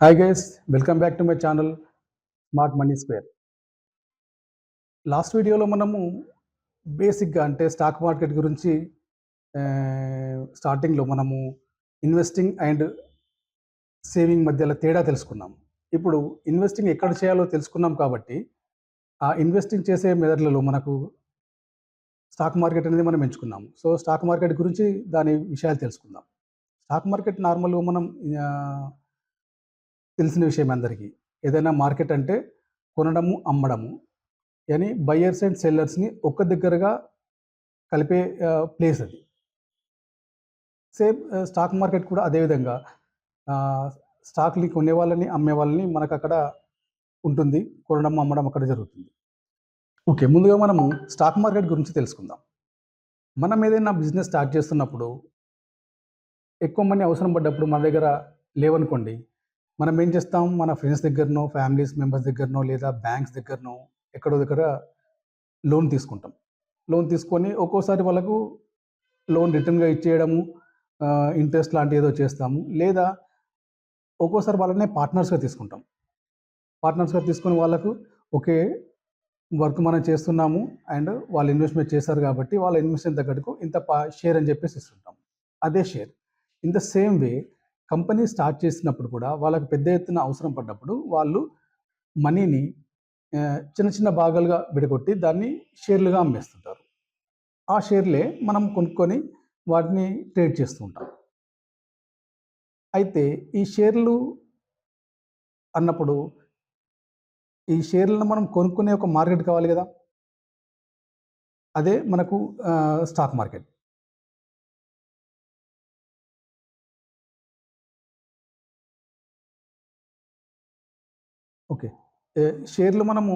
Hi guys welcome back to my channel smart money square last వీడియోలో మనము బేసిక్గా అంటే స్టాక్ మార్కెట్ గురించి స్టార్టింగ్లో మనము ఇన్వెస్టింగ్ అండ్ సేవింగ్ మధ్యలో తేడా తెలుసుకున్నాం. ఇప్పుడు ఇన్వెస్టింగ్ ఎక్కడ చేయాలో తెలుసుకున్నాం కాబట్టి ఆ ఇన్వెస్టింగ్ చేసే మెథడ్లలో మనకు స్టాక్ మార్కెట్ అనేది మనం ఎంచుకున్నాం. సో స్టాక్ మార్కెట్ గురించి దాని విషయాలు తెలుసుకుందాం. స్టాక్ మార్కెట్ నార్మల్గా మనం తెలిసిన విషయం అందరికీ. ఏదైనా మార్కెట్ అంటే కొనడము అమ్మడము. అని బయ్యర్స్ అండ్ సెల్లర్స్ని ఒక్క దగ్గరగా కలిపే ప్లేస్ అది. సేమ్ స్టాక్ మార్కెట్ కూడా అదేవిధంగా స్టాక్ని కొనే వాళ్ళని అమ్మే వాళ్ళని మనకు అక్కడ ఉంటుంది. కొనడం అమ్మడం అక్కడ జరుగుతుంది. ఓకే ముందుగా మనము స్టాక్ మార్కెట్ గురించి తెలుసుకుందాం. మనం ఏదైనా బిజినెస్ స్టార్ట్ చేస్తున్నప్పుడు ఎక్కువ మంది అవసరం పడ్డప్పుడు మన దగ్గర లేవనుకోండి మనం ఏం చేస్తాం? మన ఫ్రెండ్స్ దగ్గరనో ఫ్యామిలీస్ మెంబర్స్ దగ్గరనో లేదా బ్యాంక్స్ దగ్గరనో ఎక్కడో దగ్గర లోన్ తీసుకుంటాం. లోన్ తీసుకొని ఒక్కోసారి వాళ్ళకు లోన్ రిటర్న్గా ఇచ్చేయడము ఇంట్రెస్ట్ లాంటి ఏదో చేస్తాము. లేదా ఒక్కోసారి వాళ్ళనే పార్ట్నర్స్గా తీసుకుంటాం. పార్ట్నర్స్గా తీసుకొని వాళ్ళకు ఒకే వర్క్ మనం చేస్తున్నాము అండ్ వాళ్ళు ఇన్వెస్ట్మెంట్ చేశారు కాబట్టి వాళ్ళ ఇన్వెస్ట్మెంట్ తగ్గట్టుకు ఇంత షేర్ అని చెప్పేసి ఇస్తుంటాం. అదే share in the same way company start చేసినప్పుడు కూడా వాళ్ళకి పెద్ద ఎత్తున అవసరం పడ్డప్పుడు వాళ్ళు మనీని చిన్న చిన్న భాగాలుగా విడగొట్టి దాన్ని షేర్లుగా అమ్మేస్తుంటారు. ఆ షేర్లే మనం కొనుక్కొని వాటిని ట్రేడ్ చేస్తూ ఉంటాం. అయితే ఈ షేర్లు అన్నప్పుడు ఈ షేర్లను మనం కొనుక్కునే ఒక మార్కెట్ కావాలి కదా? అదే మనకు స్టాక్ మార్కెట్. ఓకే. షేర్లు మనము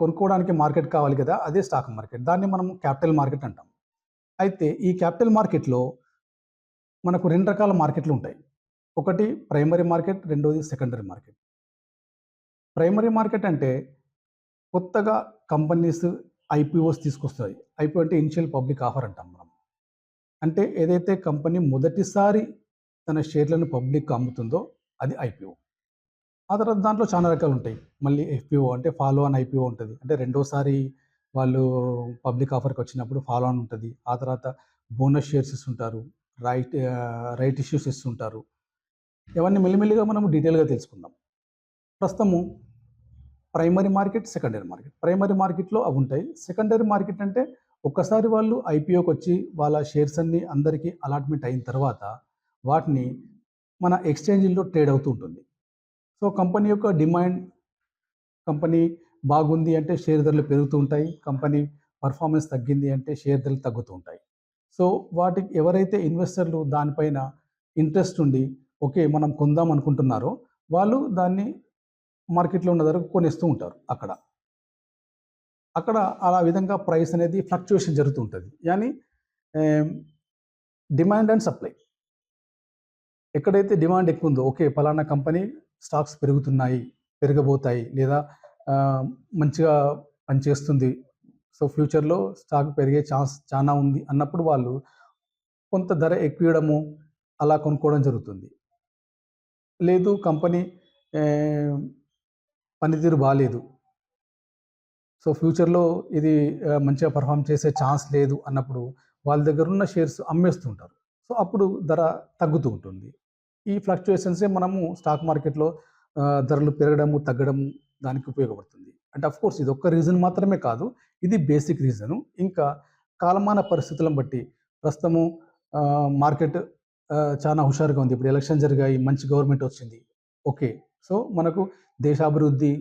కొనుక్కోవడానికి మార్కెట్ కావాలి కదా అదే స్టాక్ మార్కెట్. దాన్ని మనం క్యాపిటల్ మార్కెట్ అంటాం. అయితే ఈ క్యాపిటల్ మార్కెట్లో మనకు రెండు రకాల మార్కెట్లు ఉంటాయి. ఒకటి ప్రైమరీ మార్కెట్ రెండోది సెకండరీ మార్కెట్. ప్రైమరీ మార్కెట్ అంటే కొత్తగా కంపెనీస్ ఐపీఓస్ తీసుకొస్తాయి. ఐపీఓ అంటే ఇనిషియల్ పబ్లిక్ ఆఫర్ అంటాం మనం. అంటే ఏదైతే కంపెనీ మొదటిసారి తన షేర్లను పబ్లిక్ అమ్ముతుందో అది ఐపీఓ ఆ తర్వాత దాంట్లో చాలా రకాలు ఉంటాయి. మళ్ళీ ఎఫ్పిఓ అంటే ఫాలో ఆన్ ఐపీఓ ఉంటుంది. అంటే రెండోసారి వాళ్ళు పబ్లిక్ ఆఫర్కి వచ్చినప్పుడు ఫాలో ఆన్ ఉంటుంది. ఆ తర్వాత బోనస్ షేర్స్ ఇస్తుంటారు. రైట్ రైట్ ఇష్యూస్ ఇస్తుంటారు. ఇవన్నీ మెల్లిమెల్లిగా మనం డీటెయిల్గా తెలుసుకుందాం. ప్రస్తుతము primary market secondary market primary మార్కెట్లో అవి ఉంటాయి. సెకండరీ మార్కెట్ అంటే ఒక్కసారి వాళ్ళు ఐపీఓకి వచ్చి వాళ్ళ షేర్స్ అన్ని అందరికీ అలాట్మెంట్ అయిన తర్వాత వాటిని మన ఎక్స్చేంజ్లో ట్రేడ్ అవుతూ ఉంటుంది. సో కంపెనీ యొక్క డిమాండ్ కంపెనీ బాగుంది అంటే షేర్ ధరలు పెరుగుతూ ఉంటాయి. కంపెనీ పర్ఫార్మెన్స్ తగ్గింది అంటే షేర్ ధరలు తగ్గుతూ ఉంటాయి. సో వాటికి ఎవరైతే ఇన్వెస్టర్లు దానిపైన ఇంట్రెస్ట్ ఉండి ఓకే మనం కొందాం అనుకుంటున్నారో వాళ్ళు దాన్ని మార్కెట్లో ఉన్న ధరకు కొనేస్తూ ఉంటారు అక్కడ. అక్కడ అలా విధంగా ప్రైస్ అనేది ఫ్లక్చుయేషన్ జరుగుతూ ఉంటుంది. కానీ డిమాండ్ అండ్ సప్లై. ఎక్కడైతే డిమాండ్ ఎక్కువ ఉందో ఓకే పలానా కంపెనీ స్టాక్స్ పెరుగుతున్నాయి పెరగబోతాయి లేదా మంచిగా పనిచేస్తుంది. సో ఫ్యూచర్లో స్టాక్ పెరిగే ఛాన్స్ చాలా ఉంది అన్నప్పుడు వాళ్ళు కొంత ధర ఎక్కువడము అలా కొనుక్కోవడం జరుగుతుంది. లేదు కంపెనీ పనితీరు బాగాలేదు సో ఫ్యూచర్లో ఇది మంచిగా పర్ఫామ్ చేసే ఛాన్స్ లేదు అన్నప్పుడు వాళ్ళ దగ్గర ఉన్న షేర్స్ అమ్మేస్తుంటారు. సో అప్పుడు ధర తగ్గుతూ ఉంటుంది. ఈ ఫ్లక్చుయేషన్సే మనము స్టాక్ మార్కెట్లో ధరలు పెరగడము తగ్గడము దానికి ఉపయోగపడుతుంది. అంటే అఫ్ కోర్స్ ఇది ఒక్క రీజన్ మాత్రమే కాదు ఇది బేసిక్ రీజను ఇంకా కాలమాన పరిస్థితులను బట్టి ప్రస్తుతము మార్కెట్ చాలా హుషారుగా ఉంది. ఇప్పుడు ఎలక్షన్ జరిగాయి మంచి గవర్నమెంట్ వచ్చింది. ఓకే. సో మనకు దేశాభివృద్ధి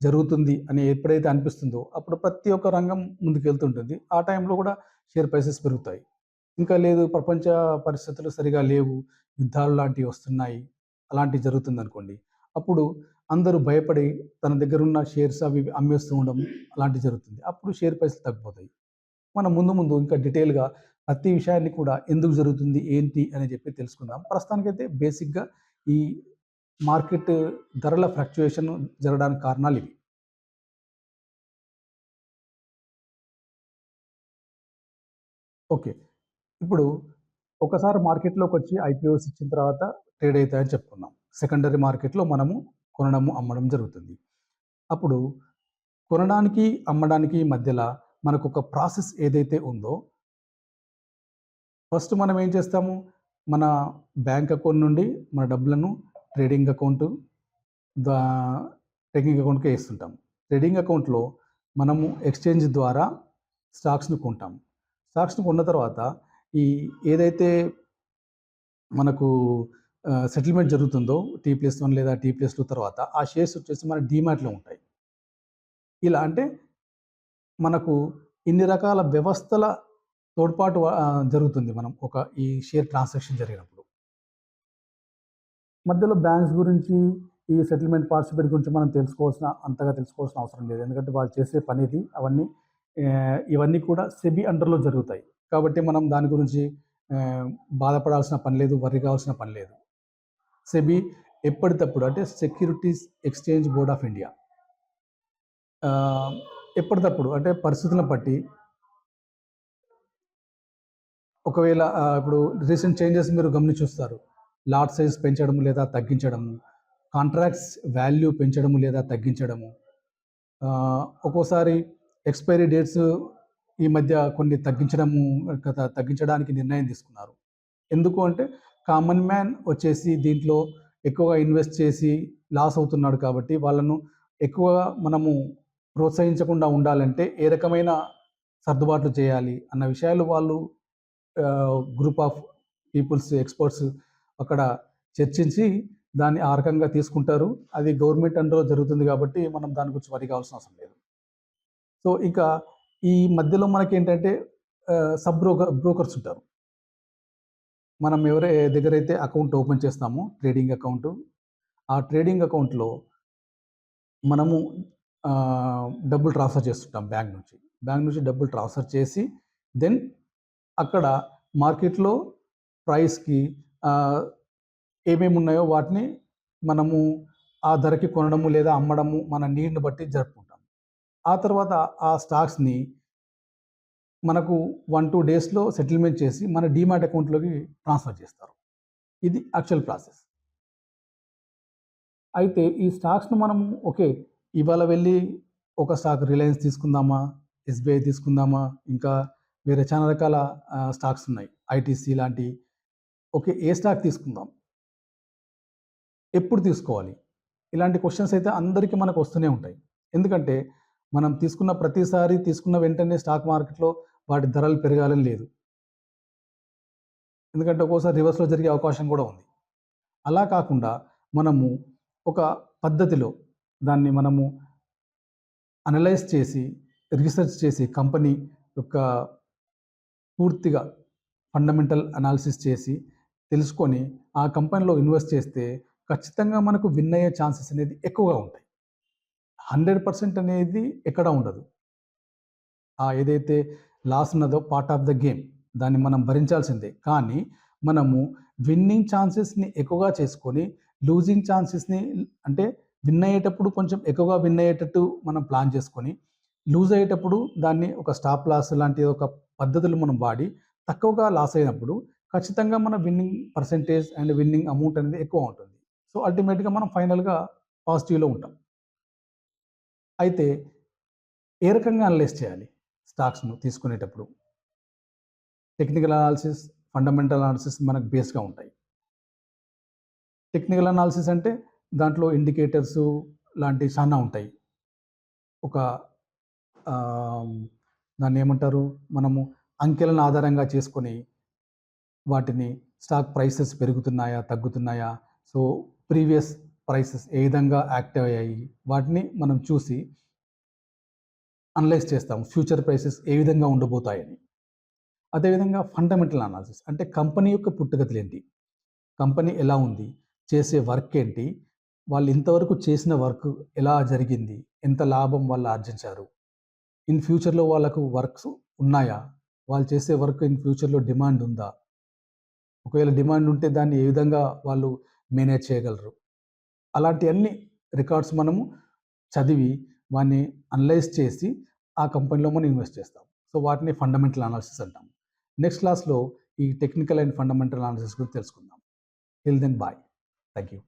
జరుగుతుంది అని ఎప్పుడైతే అనిపిస్తుందో అప్పుడు ప్రతి ఒక్క రంగం ముందుకు వెళ్తుంటుంది ఆ టైంలో కూడా షేర్ ప్రైసెస్ పెరుగుతాయి. ఇంకా లేదు ప్రపంచ పరిస్థితులు సరిగా లేవు యుద్ధాలు లాంటివి వస్తున్నాయి అలాంటివి జరుగుతుంది అనుకోండి అప్పుడు అందరూ భయపడి తన దగ్గర ఉన్న షేర్స్ అవి అమ్మేస్తూ ఉండడం అలాంటివి జరుగుతుంది. అప్పుడు షేర్ ప్రైస్లు తగ్గిపోతాయి. మనం ముందు ముందు ఇంకా డీటెయిల్గా ప్రతి విషయాన్ని కూడా ఎందుకు జరుగుతుంది ఏంటి అని చెప్పి తెలుసుకుందాం. ప్రస్తుతానికైతే బేసిక్గా ఈ మార్కెట్ ధరల ఫ్లక్చుయేషన్ జరగడానికి కారణాలు ఇవి. ఓకే. ఇప్పుడు ఒకసారి మార్కెట్లోకి వచ్చి ఐపీఓస్ ఇచ్చిన తర్వాత ట్రేడ్ అవుతాయని చెప్పుకున్నాం. సెకండరీ మార్కెట్లో మనము కొనడము అమ్మడం జరుగుతుంది. అప్పుడు కొనడానికి అమ్మడానికి మధ్యలో మనకు ఒక ప్రాసెస్ ఏదైతే ఉందో ఫస్ట్ మనం ఏం చేస్తాము? మన బ్యాంక్ అకౌంట్ నుండి మన డబ్బులను ట్రేడింగ్ అకౌంట్ దా ట్రేడింగ్ అకౌంట్కి వేస్తుంటాం. ట్రేడింగ్ అకౌంట్లో మనము ఎక్స్చేంజ్ ద్వారా స్టాక్స్ను కొంటాం. స్టాక్స్ను కొన్న తర్వాత ఈ ఏదైతే మనకు సెటిల్మెంట్ జరుగుతుందో టీ ప్లస్ వన్ లేదా టీ ప్లస్ టూ తర్వాత ఆ షేర్స్ వచ్చేసి మన డీమాట్లో ఉంటాయి. ఇలా అంటే మనకు ఇన్ని రకాల వ్యవస్థల తోడ్పాటు జరుగుతుంది మనం ఒక ఈ షేర్ ట్రాన్సాక్షన్ జరిగినప్పుడు. మధ్యలో బ్యాంక్స్ గురించి ఈ సెటిల్మెంట్ పార్టిసిపేట్ గురించి మనం తెలుసుకోవాల్సిన అంతగా తెలుసుకోవాల్సిన అవసరం లేదు. ఎందుకంటే వాళ్ళు చేసే పనిది అవన్నీ ఇవన్నీ కూడా సెబీ అండర్లో జరుగుతాయి. కాబట్టి మనం దాని గురించి బాధపడాల్సిన పని లేదు వరి కావాల్సిన పని లేదు. సెబీ ఎప్పటికప్పుడు అంటే securities exchange board of India. ఎప్పటికప్పుడు అంటే పరిస్థితులను బట్టి ఒకవేళ ఇప్పుడు రీసెంట్ చేంజెస్ మీరు గమనించొస్తారు. లాట్ సైజ్ పెంచడం లేదా తగ్గించడము కాంట్రాక్ట్స్ వాల్యూ పెంచడము లేదా తగ్గించడము ఒక్కోసారి ఎక్స్పైరీ డేట్స్ ఈ మధ్య కొన్ని తగ్గించడము గత తగ్గించడానికి నిర్ణయం తీసుకున్నారు. ఎందుకు అంటే కామన్ మ్యాన్ వచ్చేసి దీంట్లో ఎక్కువగా ఇన్వెస్ట్ చేసి లాస్ అవుతున్నాడు కాబట్టి వాళ్ళను ఎక్కువగా మనము ప్రోత్సహించకుండా ఉండాలంటే ఏ రకమైన సర్దుబాట్లు చేయాలి అన్న విషయాలు వాళ్ళు గ్రూప్ ఆఫ్ పీపుల్స్ ఎక్స్పర్ట్స్ అక్కడ చర్చించి దాన్ని ఆ రకంగా తీసుకుంటారు. అది గవర్నమెంట్ అండర్లో జరుగుతుంది కాబట్టి మనం దాని గురించి వరి కావాల్సిన అవసరం లేదు. సో ఇక ఈ మధ్యలో మనకి ఏంటంటే సబ్ బ్రోకర్ బ్రోకర్స్ ఉంటారు. మనం ఎవరి దగ్గర అయితే అకౌంట్ ఓపెన్ చేస్తామో ట్రేడింగ్ అకౌంట్ ఆ ట్రేడింగ్ అకౌంట్లో మనము డబ్బులు ట్రాన్స్ఫర్ చేస్తుంటాం బ్యాంక్ నుంచి. బ్యాంక్ నుంచి డబ్బులు ట్రాన్స్ఫర్ చేసి దెన్ అక్కడ మార్కెట్లో ప్రైస్కి ఏమేమి ఉన్నాయో వాటిని మనము ఆ ధరకి కొనడము లేదా అమ్మడము మన నీడ్ని బట్టి జరుపుకుంటాం ఆ తర్వాత ఆ స్టాక్స్ని మనకు వన్ టూ డేస్లో సెటిల్మెంట్ చేసి మన డిమాట్ అకౌంట్లోకి ట్రాన్స్ఫర్ చేస్తారు. ఇది యాక్చువల్ ప్రాసెస్. అయితే ఈ స్టాక్స్ను మనము ఓకే ఇవాళ వెళ్ళి ఒక స్టాక్ రిలయన్స్ తీసుకుందామా ఎస్బీఐ తీసుకుందామా ఇంకా వేరే చాలా రకాల స్టాక్స్ ఉన్నాయి. ఐటీసీ లాంటి. ఓకే ఏ స్టాక్ తీసుకుందాం? ఎప్పుడు తీసుకోవాలి? ఇలాంటి క్వశ్చన్స్ అయితే అందరికీ మనకు వస్తూనే ఉంటాయి. ఎందుకంటే మనం తీసుకున్న ప్రతిసారి తీసుకున్న వెంటనే స్టాక్ మార్కెట్లో వాటి ధరలు పెరగాలని లేదు. ఎందుకంటే ఒక్కోసారి రివర్స్లో జరిగే అవకాశం కూడా ఉంది. అలా కాకుండా మనము ఒక పద్ధతిలో దాన్ని మనము అనలైజ్ చేసి రీసెర్చ్ చేసి కంపెనీ యొక్క పూర్తిగా ఫండమెంటల్ అనాలిసిస్ చేసి తెలుసుకొని ఆ కంపెనీలో ఇన్వెస్ట్ చేస్తే ఖచ్చితంగా మనకు విన్ అయ్యే ఛాన్సెస్ అనేది ఎక్కువగా ఉంటాయి. హండ్రెడ్ పర్సెంట్ అనేది ఎక్కడ ఉండదు. ఆ ఏదైతే లాస్ ఉన్నదో పార్ట్ ఆఫ్ ద గేమ్ దాన్ని మనం భరించాల్సిందే. కానీ మనము విన్నింగ్ ఛాన్సెస్ని ఎక్కువగా చేసుకొని లూజింగ్ ఛాన్సెస్ని అంటే విన్ అయ్యేటప్పుడు కొంచెం ఎక్కువగా విన్ అయ్యేటట్టు మనం ప్లాన్ చేసుకొని లూజ్ అయ్యేటప్పుడు దాన్ని ఒక స్టాప్ లాస్ లాంటి ఒక పద్ధతులు మనం వాడి తక్కువగా లాస్ అయినప్పుడు ఖచ్చితంగా మన winning percentage and winning amount అనేది ఎక్కువ ఉంటుంది. సో అల్టిమేట్గా మనం ఫైనల్గా పాజిటివ్లో ఉంటాం. అయితే ఏ రకంగా అనలైజ్ చేయాలి స్టాక్స్ను తీసుకునేటప్పుడు? టెక్నికల్ అనాలిసిస్ ఫండమెంటల్ అనాలిసిస్ మనకు బేస్గా ఉంటాయి. టెక్నికల్ అనాలిసిస్ అంటే దాంట్లో ఇండికేటర్స్ లాంటివి చాలా ఉంటాయి. ఒక దాన్ని ఏమంటారు? మనము అంకెలను ఆధారంగా చేసుకొని వాటిని స్టాక్ ప్రైసెస్ పెరుగుతున్నాయా తగ్గుతున్నాయా? సో ప్రీవియస్ ప్రైసెస్ ఏ విధంగా యాక్టివ్ అయ్యాయి? వాటిని మనం చూసి అనలైజ్ చేస్తాం ఫ్యూచర్ ప్రైసెస్ ఏ విధంగా ఉండబోతాయని. అదేవిధంగా ఫండమెంటల్ అనాలిసిస్ అంటే కంపెనీ యొక్క పుట్టుగతులు ఏంటి? కంపెనీ ఎలా ఉంది? చేసే వర్క్ ఏంటి? వాళ్ళు ఇంతవరకు చేసిన వర్క్ ఎలా జరిగింది? ఎంత లాభం వాళ్ళు ఆర్జించారు? ఇన్ ఫ్యూచర్లో వాళ్ళకు వర్క్స్ ఉన్నాయా? వాళ్ళు చేసే వర్క్ ఇన్ ఫ్యూచర్లో డిమాండ్ ఉందా? ఒకవేళ డిమాండ్ ఉంటే దాన్ని ఏ విధంగా వాళ్ళు మేనేజ్ చేయగలరు? అలాంటి అన్ని రికార్డ్స్ మనము చదివి వాటిని అనలైజ్ చేసి ఆ కంపెనీలో మనం ఇన్వెస్ట్ చేస్తాం. సో వాటిని ఫండమెంటల్ అనాలిసిస్ అంటాం. నెక్స్ట్ క్లాస్లో ఈ టెక్నికల్ అండ్ ఫండమెంటల్ అనాలిసిస్ గురించి తెలుసుకుందాం. Till then bye. Thank you